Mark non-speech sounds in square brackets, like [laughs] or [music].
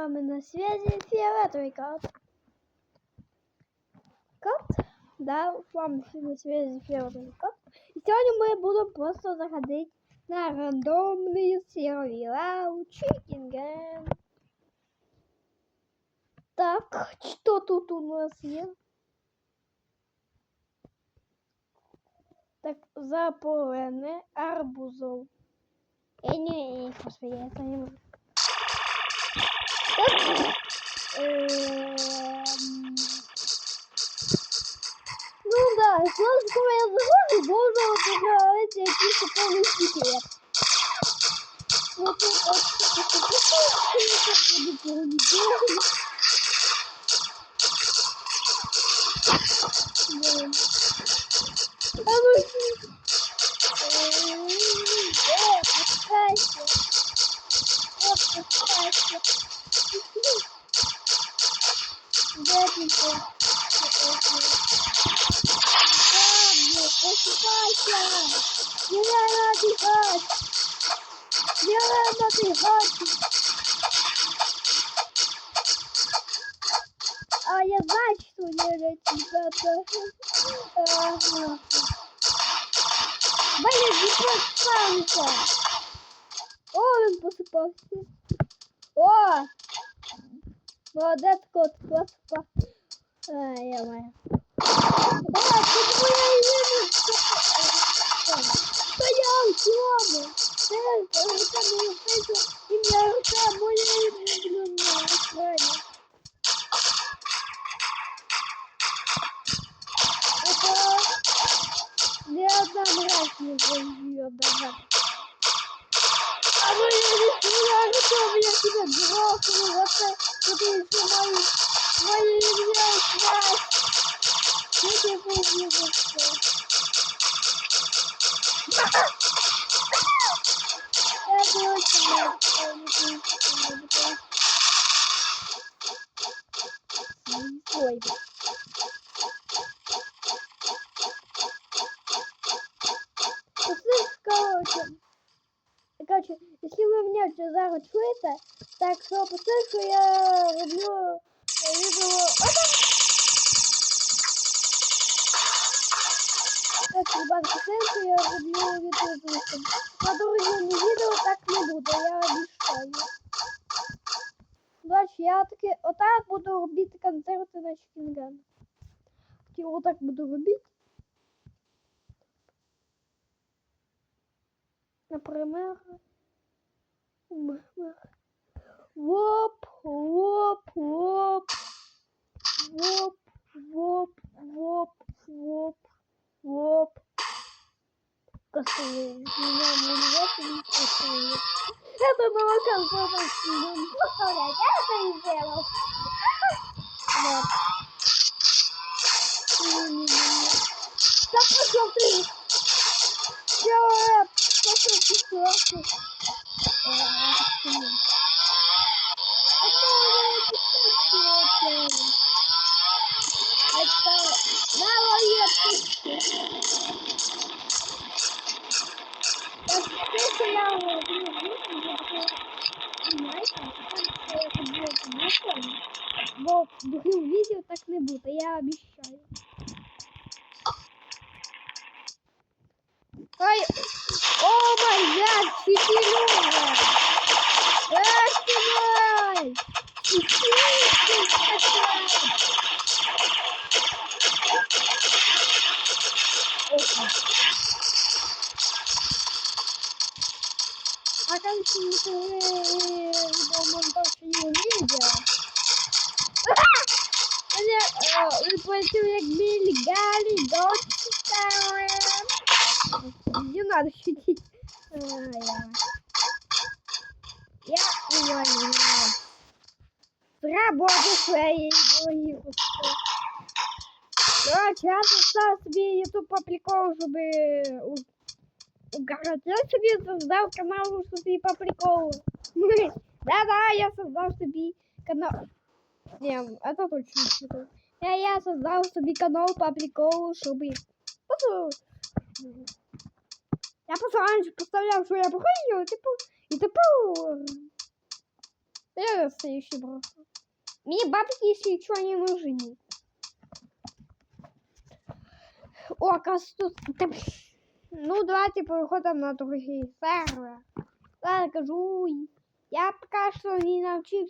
вами на связи фиолетовый кот. Кот? Да, с вами на связи фиолетовый кот. И сегодня мы будем просто заходить на рандомные сервера у Чикинга. Так, что тут у нас есть? Так, заполене арбузов. Э, не, не, господи, я это не могу. списи полный секрет. Вот он Да ну Отпускайся. Отпускайся. Дяденька. Отпускайся. Делаем отдыхать! Делаем отдыхать! А я знаю, что делать, ребята. Блин, не подставился! О, он посыпался. О! Молодец, кот, кот, кот. Ай, я моя. А, почему я не вижу? Biliyor mu? Evet, orada bulsaydı. Şimdi yoksa bu yeri bulunmuyor. Böyle. Ama birazdan herkes izliyor baba. Ama yarışmalarda tabii ki de dua okulu hatta bu da insanlar bayılıyor. Ne de bu yürüyüşte. Ой, короче, Короче, если ви мене вже зараз чуєте, так що послухайте, що я роблю відео. хочу банку сенсу, я роблю відео На не видел, так не буде, я обещаю. Значит, я таки так буду робити концерти на Чікінган. вот так буду робити. Например, воп, воп, воп, воп, воп, воп, воп. kasılıyor. Bilmem bunu nasıl kasılıyor. Hemen bana kasılıyor. Bu soruya gel izleyelim. Bak. Yapma yaptım. Yap. Yapma yaptım. Yapma yaptım. бо в другому відео так не буде, я обещаю. Ай, о май гад, четырега! Эх, А там еще не монтаж не увидел. Вы платили как миллигали, дочка. Не надо шутить. Я увольняюсь. С работы своей, дорогие господа. Короче, я создал себе YouTube по приколу, чтобы угорать. Я себе создал канал, чтобы по приколу. [laughs] Да-да, я создал себе канал. Не, это точно. Я, я создал себе канал по приколу, чтобы... Я просто раньше представлял, что я походил, типа, и типа, Я настоящий просто. Мне бабки, если что, не нужны. О, оказывается, тут... Ну, давайте переходимо на другий сервер. Ладно, кажу, я пока что не навчився